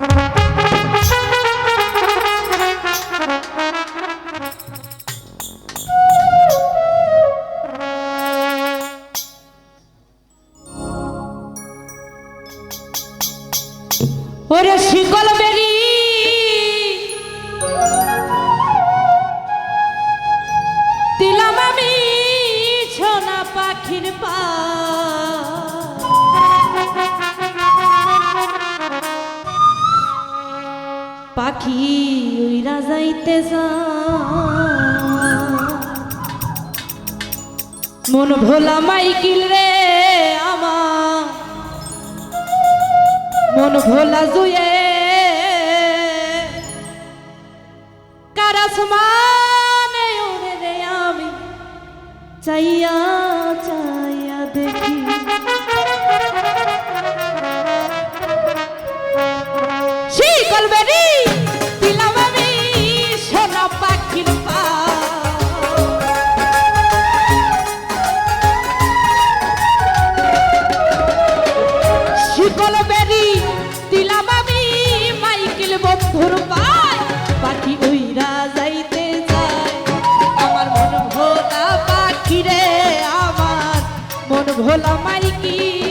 ওরে যাইতে যা। মন ভোলা মাইকিল রে আমার। মন ভোলা জুয়ে। কারাস মানে রে আমি। চাইয়া চাইয়া দেখি। মন ভোলা মাইকি।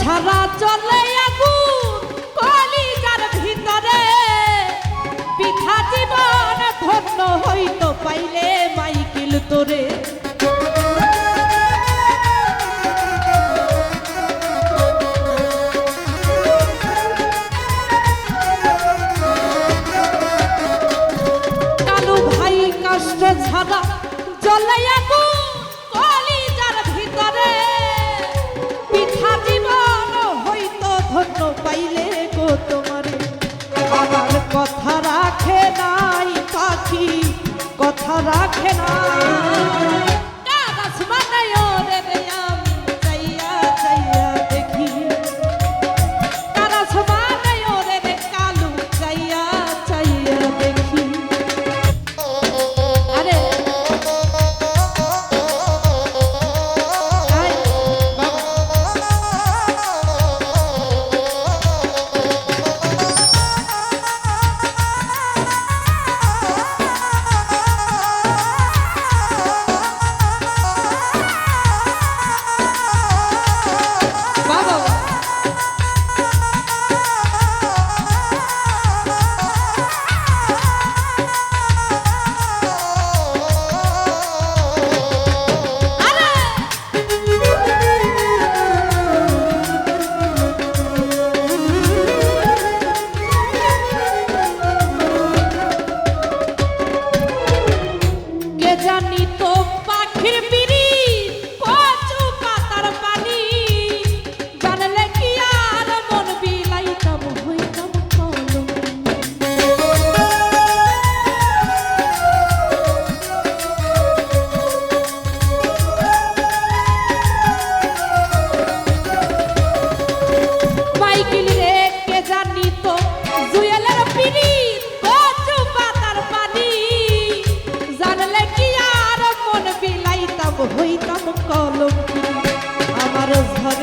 ছাড়া চলে আগুন কলিজার ভিতরে। পিঠা জীবন ধন্য হইতো পাইলে মাইকেল তোরে। ধন্য পাইলে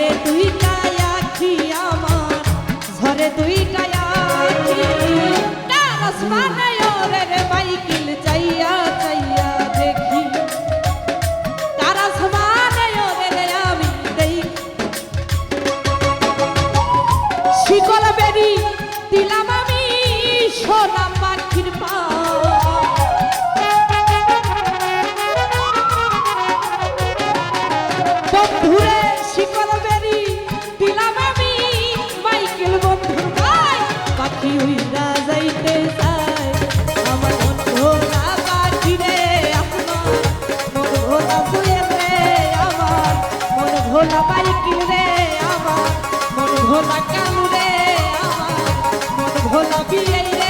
ঝরে দুইটা আখি আমার ঝরে দুইটা আখি। তার আসমানে ওরে রে মাইকিল চাইয়া চাইয়া দেখি। তার আসমানে ওরে রে আমি দেই। শিকল বেরি দিলাম হলো বিয়ে।